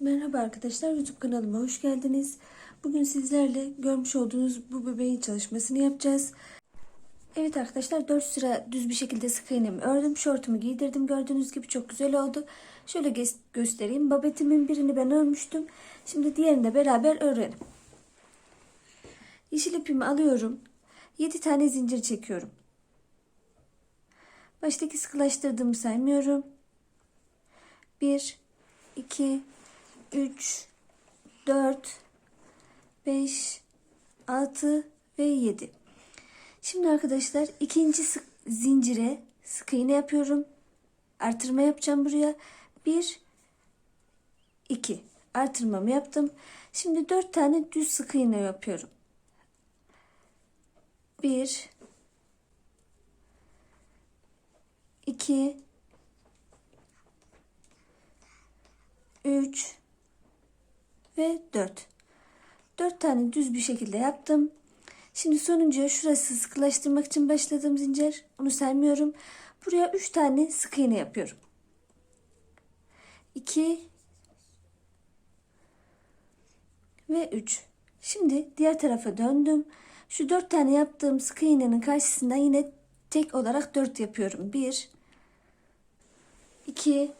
Merhaba arkadaşlar YouTube kanalıma hoş geldiniz. Bugün sizlerle görmüş olduğunuz bu bebeğin çalışmasını yapacağız. Evet arkadaşlar 4 sıra düz bir şekilde sık iğnemi ördüm. Şortumu giydirdim. Gördüğünüz gibi çok güzel oldu. Şöyle gö- göstereyim. Babetimin birini ben örmüştüm. Şimdi diğerini de beraber örelim. Yeşil ipimi alıyorum. 7 tane zincir çekiyorum. Baştaki sıkılaştırdığımı saymıyorum. 1 2 3 4 5 6 ve 7. Şimdi arkadaşlar ikinci sık zincire sık iğne yapıyorum. Artırma yapacağım buraya. 1 2 artırmamı yaptım. Şimdi 4 tane düz sık iğne yapıyorum. 1 2 3 ve 4. 4 tane düz bir şekilde yaptım. Şimdi sonuncuya şurası sıkılaştırmak için başladığım zincir. Onu saymıyorum. Buraya 3 tane sık iğne yapıyorum. 2 ve 3. Şimdi diğer tarafa döndüm. Şu 4 tane yaptığım sık iğnenin karşısında yine tek olarak 4 yapıyorum. 1 2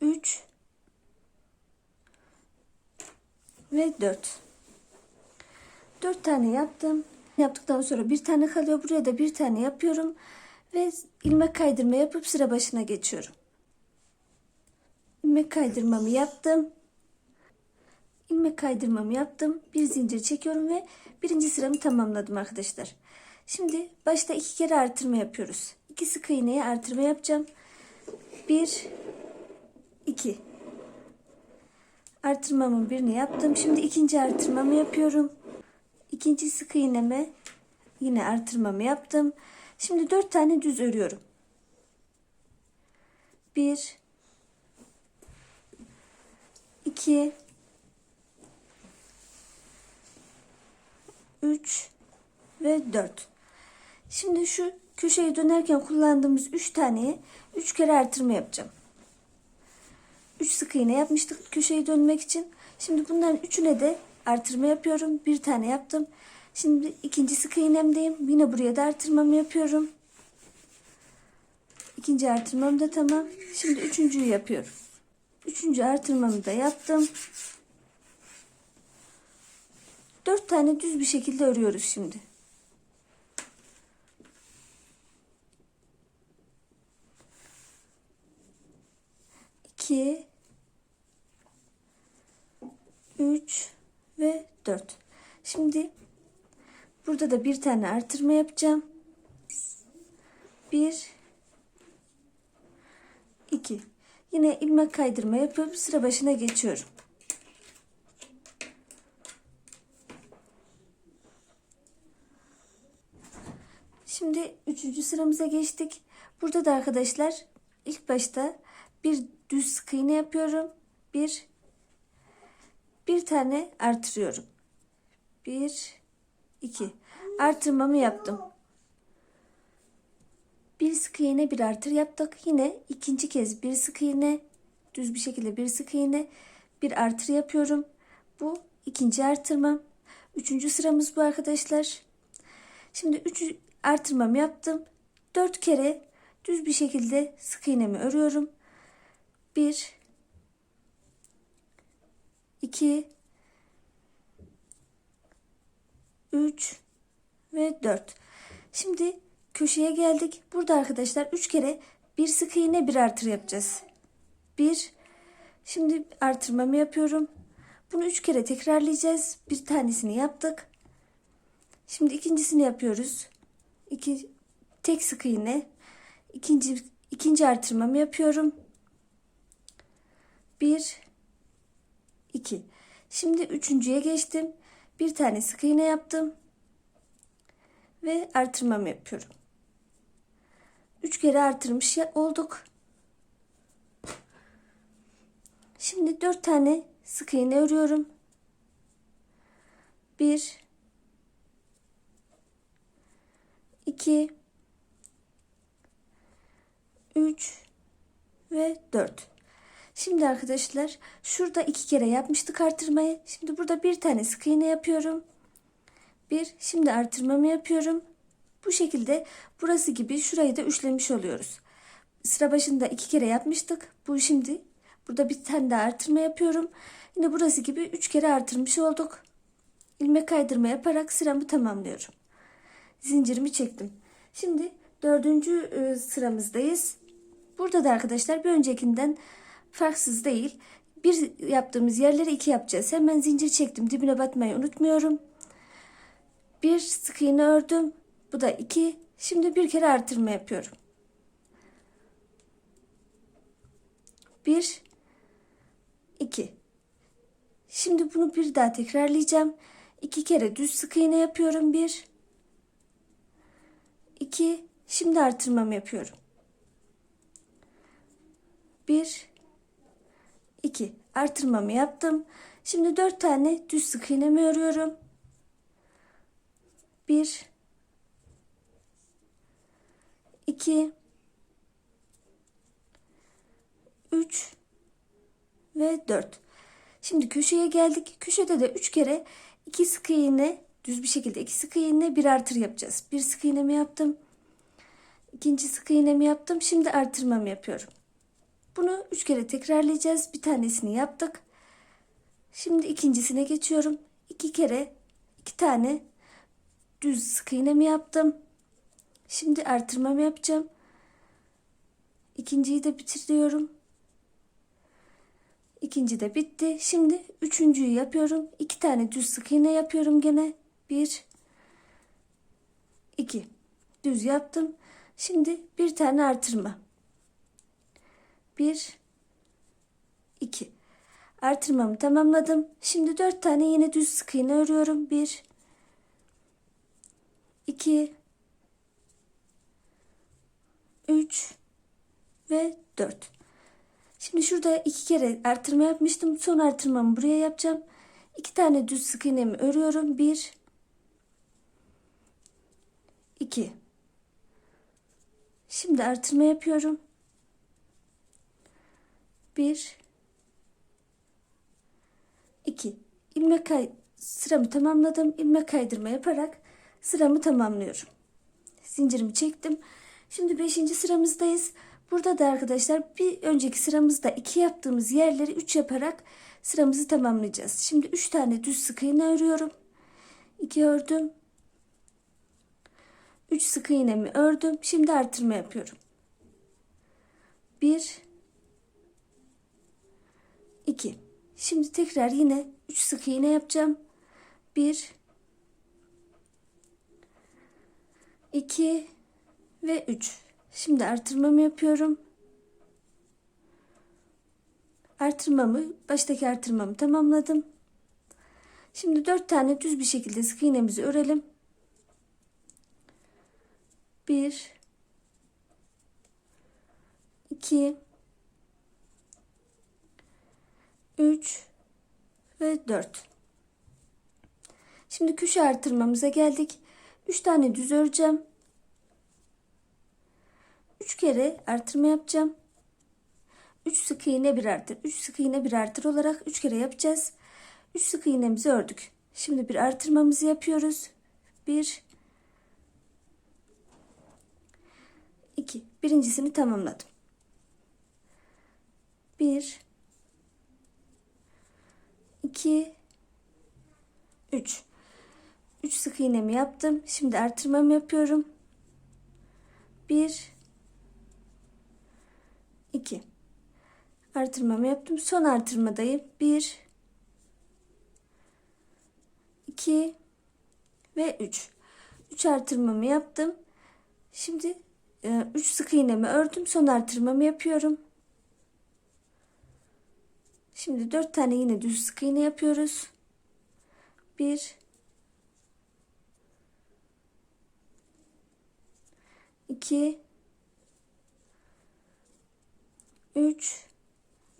3 ve 4. 4 tane yaptım. Yaptıktan sonra bir tane kalıyor. Buraya da bir tane yapıyorum. Ve ilmek kaydırma yapıp sıra başına geçiyorum. İlmek kaydırmamı yaptım. İlmek kaydırmamı yaptım. Bir zincir çekiyorum ve birinci sıramı tamamladım arkadaşlar. Şimdi başta iki kere artırma yapıyoruz. İki sık iğneye artırma yapacağım. Bir 2 artırmamın birini yaptım. Şimdi ikinci artırmamı yapıyorum. İkinci sık iğneme yine artırmamı yaptım. Şimdi dört tane düz örüyorum. Bir, iki, üç ve dört. Şimdi şu köşeyi dönerken kullandığımız üç taneye üç kere artırma yapacağım. 3 sık iğne yapmıştık köşeyi dönmek için. Şimdi bunların üçüne de artırma yapıyorum. Bir tane yaptım. Şimdi ikinci sık iğnemdeyim. Yine buraya da artırmamı yapıyorum. İkinci artırmam da tamam. Şimdi üçüncüyü yapıyorum. Üçüncü artırmamı da yaptım. Dört tane düz bir şekilde örüyoruz şimdi. İki, üç ve dört. Şimdi burada da bir tane artırma yapacağım. Bir, iki. Yine ilmek kaydırma yapıp sıra başına geçiyorum. Şimdi üçüncü sıramıza geçtik. Burada da arkadaşlar ilk başta bir düz sık iğne yapıyorum. Bir bir tane artırıyorum. Bir iki artırmamı yaptım. Bir sık iğne bir artır yaptık. Yine ikinci kez bir sık iğne düz bir şekilde bir sık iğne bir artır yapıyorum. Bu ikinci artırmam. Üçüncü sıramız bu arkadaşlar. Şimdi üç artırmamı yaptım. Dört kere düz bir şekilde sık iğnemi örüyorum. 1 2 3 ve 4. Şimdi köşeye geldik. Burada arkadaşlar 3 kere bir sık iğne bir artır yapacağız. 1 Şimdi artırmamı yapıyorum. Bunu 3 kere tekrarlayacağız. Bir tanesini yaptık. Şimdi ikincisini yapıyoruz. 2 tek sık iğne. İkinci ikinci artırmamı yapıyorum. 1 2 Şimdi üçüncüye geçtim. Bir tane sık iğne yaptım. Ve artırmamı yapıyorum. Üç kere artırmış olduk. Şimdi dört tane sık iğne örüyorum. Bir, iki, 3 ve 4. Şimdi arkadaşlar şurada iki kere yapmıştık artırmayı. Şimdi burada bir tane sık iğne yapıyorum. Bir şimdi artırmamı yapıyorum. Bu şekilde burası gibi şurayı da üçlemiş oluyoruz. Sıra başında iki kere yapmıştık. Bu şimdi burada bir tane daha artırma yapıyorum. Yine burası gibi üç kere artırmış olduk. İlmek kaydırma yaparak sıramı tamamlıyorum. Zincirimi çektim. Şimdi dördüncü e, sıramızdayız. Burada da arkadaşlar bir öncekinden farksız değil. Bir yaptığımız yerleri iki yapacağız. Hemen zincir çektim. Dibine batmayı unutmuyorum. Bir sık iğne ördüm. Bu da iki. Şimdi bir kere artırma yapıyorum. Bir, iki. Şimdi bunu bir daha tekrarlayacağım. İki kere düz sık iğne yapıyorum. Bir, iki. Şimdi artırmamı yapıyorum. Bir, iki. Artırmamı yaptım. Şimdi dört tane düz sık iğnemi örüyorum. Bir, iki, üç ve dört. Şimdi köşeye geldik. Köşede de üç kere iki sık iğne düz bir şekilde iki sık iğne bir artır yapacağız. Bir sık iğnemi yaptım. İkinci sık iğnemi yaptım. Şimdi artırmamı yapıyorum. Bunu üç kere tekrarlayacağız. Bir tanesini yaptık. Şimdi ikincisine geçiyorum. İki kere iki tane düz sık iğnemi yaptım. Şimdi artırmamı yapacağım. İkinciyi de bitiriyorum. İkinci de bitti. Şimdi üçüncüyü yapıyorum. İki tane düz sık iğne yapıyorum gene. Bir, iki. Düz yaptım. Şimdi bir tane artırma. Bir, iki. Artırmamı tamamladım. Şimdi dört tane yine düz sık iğne örüyorum. Bir, iki, üç ve dört. Şimdi şurada iki kere artırma yapmıştım. Son artırmamı buraya yapacağım. İki tane düz sık iğnemi örüyorum. Bir, iki. Şimdi artırma yapıyorum. Bir, iki. İlmek kay sıramı tamamladım. İlmek kaydırma yaparak sıramı tamamlıyorum. Zincirimi çektim. Şimdi beşinci sıramızdayız. Burada da arkadaşlar bir önceki sıramızda iki yaptığımız yerleri üç yaparak sıramızı tamamlayacağız. Şimdi üç tane düz sık iğne örüyorum. İki ördüm. Üç sık iğnemi ördüm. Şimdi artırma yapıyorum. Bir, iki. Şimdi tekrar yine üç sık iğne yapacağım. Bir, iki ve üç. Şimdi artırmamı yapıyorum. Artırmamı, baştaki artırmamı tamamladım. Şimdi dört tane düz bir şekilde sık iğnemizi örelim. Bir, iki, üç ve dört. Şimdi köşe artırmamıza geldik. Üç tane düz öreceğim. 3 kere artırma yapacağım. 3 sık iğne bir artır. 3 sık iğne bir artır olarak 3 kere yapacağız. 3 sık iğnemizi ördük. Şimdi bir artırmamızı yapıyoruz. 1 2 birincisini tamamladım. 1 2 3 3 sık iğnemi yaptım. Şimdi artırmamı yapıyorum. 1 2 artırmamı yaptım. Son artırmadayım. 1 2 ve 3. 3 artırmamı yaptım. Şimdi 3 sık iğnemi ördüm. Son artırmamı yapıyorum. Şimdi 4 tane yine düz sık iğne yapıyoruz. 1 2 3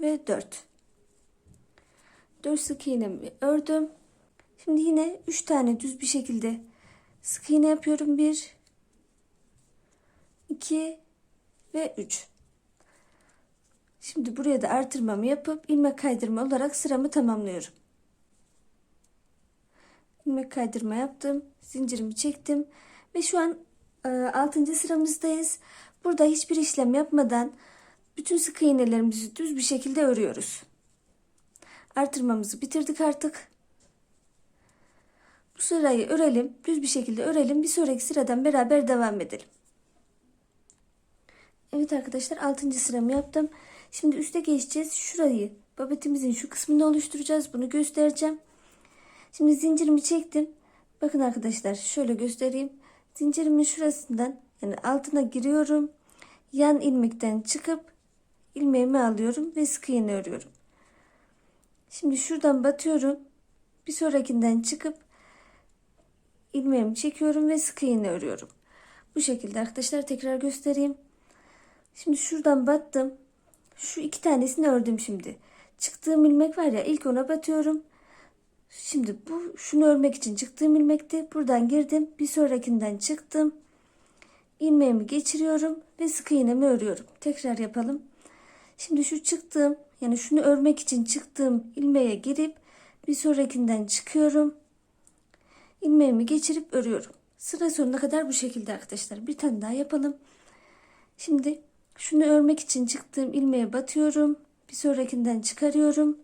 ve 4. 4 sık iğnemi ördüm. Şimdi yine 3 tane düz bir şekilde sık iğne yapıyorum. 1 2 ve 3. Şimdi buraya da artırmamı yapıp ilmek kaydırma olarak sıramı tamamlıyorum. ilmek kaydırma yaptım. Zincirimi çektim. Ve şu an 6. sıramızdayız. Burada hiçbir işlem yapmadan bütün sık iğnelerimizi düz bir şekilde örüyoruz. Artırmamızı bitirdik artık. Bu sırayı örelim. Düz bir şekilde örelim. Bir sonraki sıradan beraber devam edelim. Evet arkadaşlar 6. sıramı yaptım. Şimdi üste geçeceğiz. Şurayı babetimizin şu kısmını oluşturacağız. Bunu göstereceğim. Şimdi zincirimi çektim. Bakın arkadaşlar şöyle göstereyim. Zincirimin şurasından yani altına giriyorum. Yan ilmekten çıkıp ilmeğimi alıyorum ve sık iğne örüyorum. Şimdi şuradan batıyorum. Bir sonrakinden çıkıp ilmeğimi çekiyorum ve sık iğne örüyorum. Bu şekilde arkadaşlar tekrar göstereyim. Şimdi şuradan battım. Şu iki tanesini ördüm şimdi. Çıktığım ilmek var ya ilk ona batıyorum. Şimdi bu şunu örmek için çıktığım ilmekti. Buradan girdim. Bir sonrakinden çıktım. ilmeğimi geçiriyorum ve sık iğnemi örüyorum. Tekrar yapalım. Şimdi şu çıktığım yani şunu örmek için çıktığım ilmeğe girip bir sonrakinden çıkıyorum. ilmeğimi geçirip örüyorum. Sıra sonuna kadar bu şekilde arkadaşlar. Bir tane daha yapalım. Şimdi şunu örmek için çıktığım ilmeğe batıyorum. Bir sonrakinden çıkarıyorum.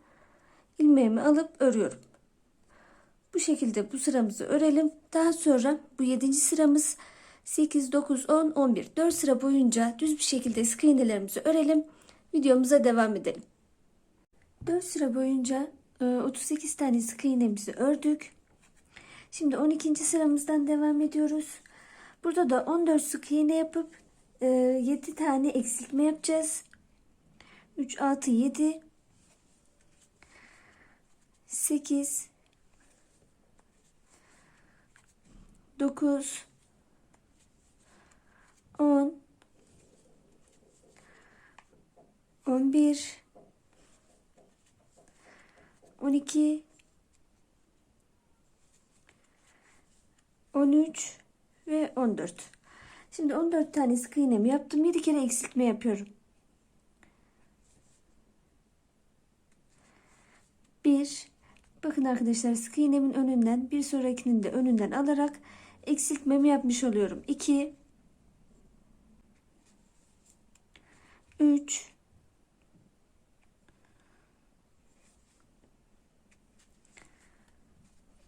ilmeğimi alıp örüyorum. Bu şekilde bu sıramızı örelim. Daha sonra bu 7. sıramız 8, 9, 10, 11. 4 sıra boyunca düz bir şekilde sık iğnelerimizi örelim. Videomuza devam edelim. 4 sıra boyunca 38 tane sık iğnemizi ördük. Şimdi 12. sıramızdan devam ediyoruz. Burada da 14 sık iğne yapıp 7 tane eksiltme yapacağız. 3, 6, 7, 8, 9 10 11 12 13 ve 14. Şimdi 14 tane sık iğnemi yaptım. 7 kere eksiltme yapıyorum. 1 Bakın arkadaşlar sık iğnemin önünden bir sonrakinin de önünden alarak eksiltmemi yapmış oluyorum. 2 3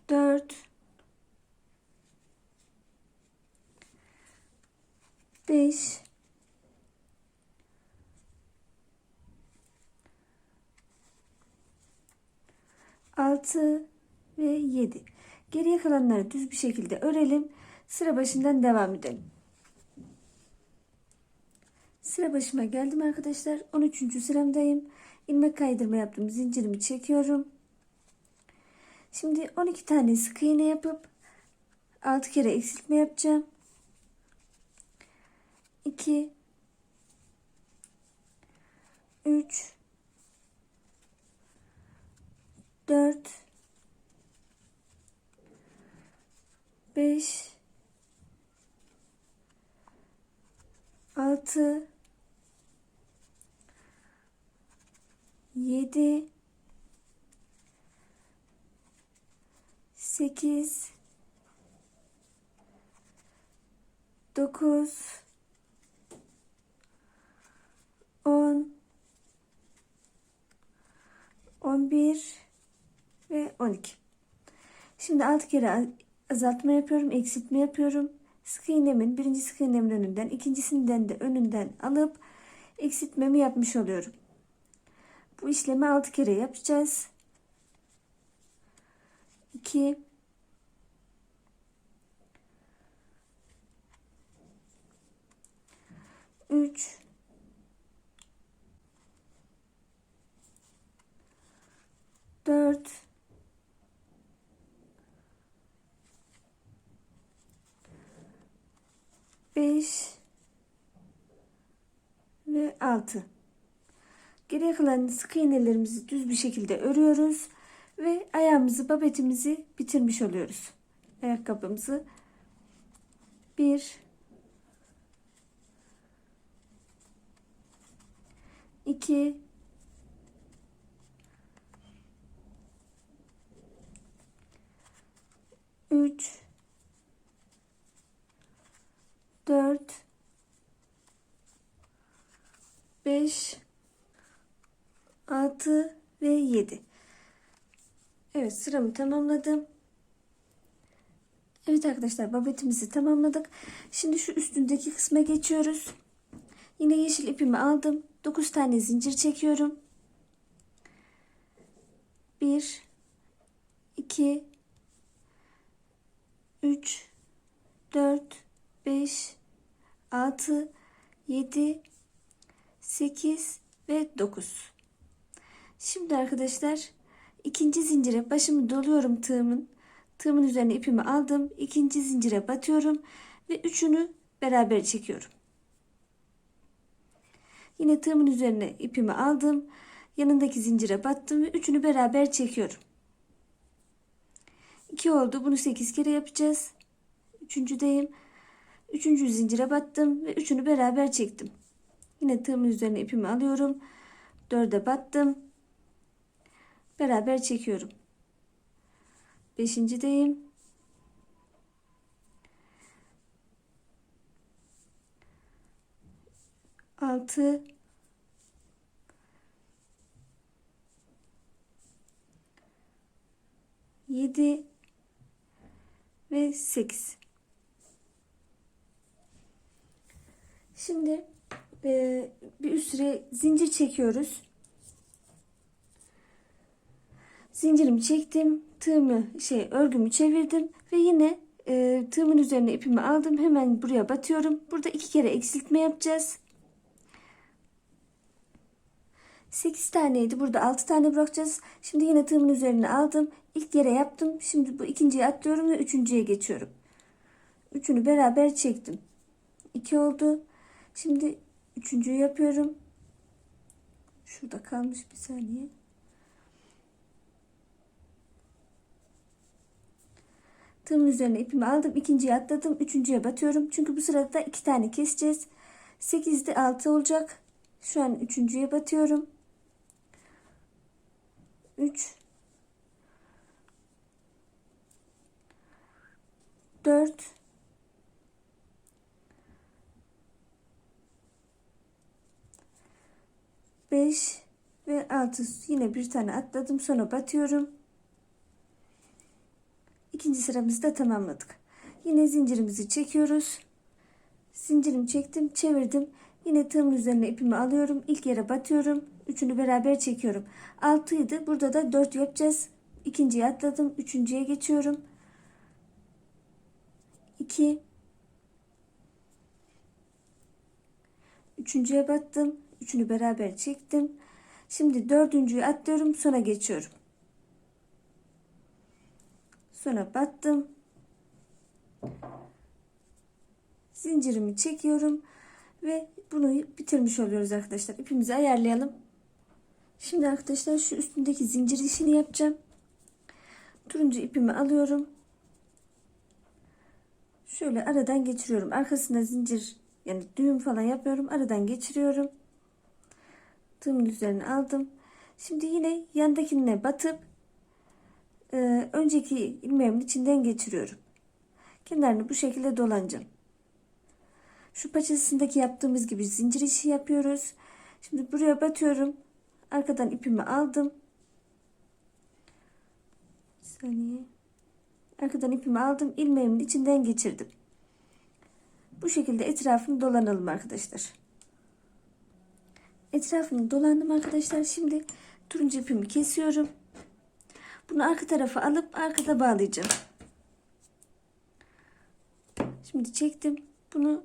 4 5 6 ve 7. Geriye kalanları düz bir şekilde örelim. Sıra başından devam edelim. Sıra başıma geldim arkadaşlar. 13. sıramdayım. İlmek kaydırma yaptım. Zincirimi çekiyorum. Şimdi 12 tane sık iğne yapıp 6 kere eksiltme yapacağım. 2 3 4 5 6 7 8 9 10 11 ve 12. Şimdi 6 kere azaltma yapıyorum, eksiltme yapıyorum. Sık iğnemin birinci sık iğnemin önünden, ikincisinden de önünden alıp eksiltmemi yapmış oluyorum. Bu işlemi 6 kere yapacağız. 2 3 4 5 ve 6 Geriye kalan sık iğnelerimizi düz bir şekilde örüyoruz ve ayağımızı babetimizi bitirmiş oluyoruz. Ayakkabımızı. 1 2 3 4 5 6 ve 7 Evet sıramı tamamladım. Evet arkadaşlar babetimizi tamamladık. Şimdi şu üstündeki kısma geçiyoruz. Yine yeşil ipimi aldım. 9 tane zincir çekiyorum. 1 2 3 4 5 6 7 8 ve 9 Şimdi arkadaşlar ikinci zincire başımı doluyorum tığımın. Tığımın üzerine ipimi aldım ikinci zincire batıyorum ve üçünü beraber çekiyorum. Yine tığımın üzerine ipimi aldım yanındaki zincire battım ve üçünü beraber çekiyorum 2 oldu. Bunu 8 kere yapacağız. Üçüncüdeyim üçüncü zincire battım ve üçünü beraber çektim. Yine tığımın üzerine ipimi alıyorum. Dörde battım. Beraber çekiyorum. Beşincideyim altı. Yedi ve sekiz Şimdi e, bir üst süre zincir çekiyoruz. Zincirimi çektim. Tığımı şey örgümü çevirdim ve yine e, tığımın üzerine ipimi aldım. Hemen buraya batıyorum. Burada iki kere eksiltme yapacağız. 8 taneydi. Burada 6 tane bırakacağız. Şimdi yine tığımın üzerine aldım. İlk yere yaptım. Şimdi bu ikinciyi atlıyorum ve üçüncüye geçiyorum. Üçünü beraber çektim. 2 oldu. Şimdi üçüncüyü yapıyorum. Şurada kalmış bir saniye. Tığımın üzerine ipimi aldım. ikinciyi atladım. Üçüncüye batıyorum. Çünkü bu sırada iki tane keseceğiz. 8'de 6 olacak. Şu an üçüncüye batıyorum. 3 4 5 ve 6 yine bir tane atladım sonra batıyorum. İkinci sıramızı da tamamladık. Yine zincirimizi çekiyoruz. Zincirimi çektim, çevirdim. Yine tığımın üzerine ipimi alıyorum. İlk yere batıyorum. Üçünü beraber çekiyorum. 6 idi. Burada da 4 yapacağız. İkinciyi atladım. Üçüncüye geçiyorum. 2 Üçüncüye battım. Üçünü beraber çektim. Şimdi dördüncüyü atlıyorum. Sonra geçiyorum. Sonra battım. Zincirimi çekiyorum. Ve bunu bitirmiş oluyoruz arkadaşlar. İpimizi ayarlayalım. Şimdi arkadaşlar şu üstündeki zincir işini yapacağım. Turuncu ipimi alıyorum. Şöyle aradan geçiriyorum. Arkasında zincir yani düğüm falan yapıyorum. Aradan geçiriyorum. Tığımın üzerine aldım. Şimdi yine yandakine batıp e, önceki ilmeğimin içinden geçiriyorum. Kenarını bu şekilde dolanacağım. Şu paçasındaki yaptığımız gibi zincir işi yapıyoruz. Şimdi buraya batıyorum. Arkadan ipimi aldım. Bir saniye. Arkadan ipimi aldım. ilmeğimin içinden geçirdim. Bu şekilde etrafını dolanalım arkadaşlar. Etrafını dolandım arkadaşlar. Şimdi turuncu ipimi kesiyorum. Bunu arka tarafa alıp arkada bağlayacağım. Şimdi çektim. Bunu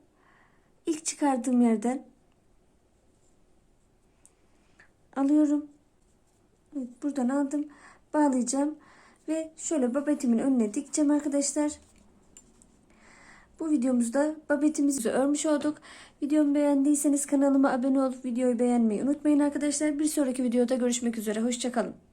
ilk çıkardığım yerden alıyorum. Evet, buradan aldım. Bağlayacağım. Ve şöyle babetimin önüne dikeceğim arkadaşlar. Bu videomuzda babetimizi örmüş olduk. Videomu beğendiyseniz kanalıma abone olup videoyu beğenmeyi unutmayın arkadaşlar. Bir sonraki videoda görüşmek üzere. Hoşçakalın.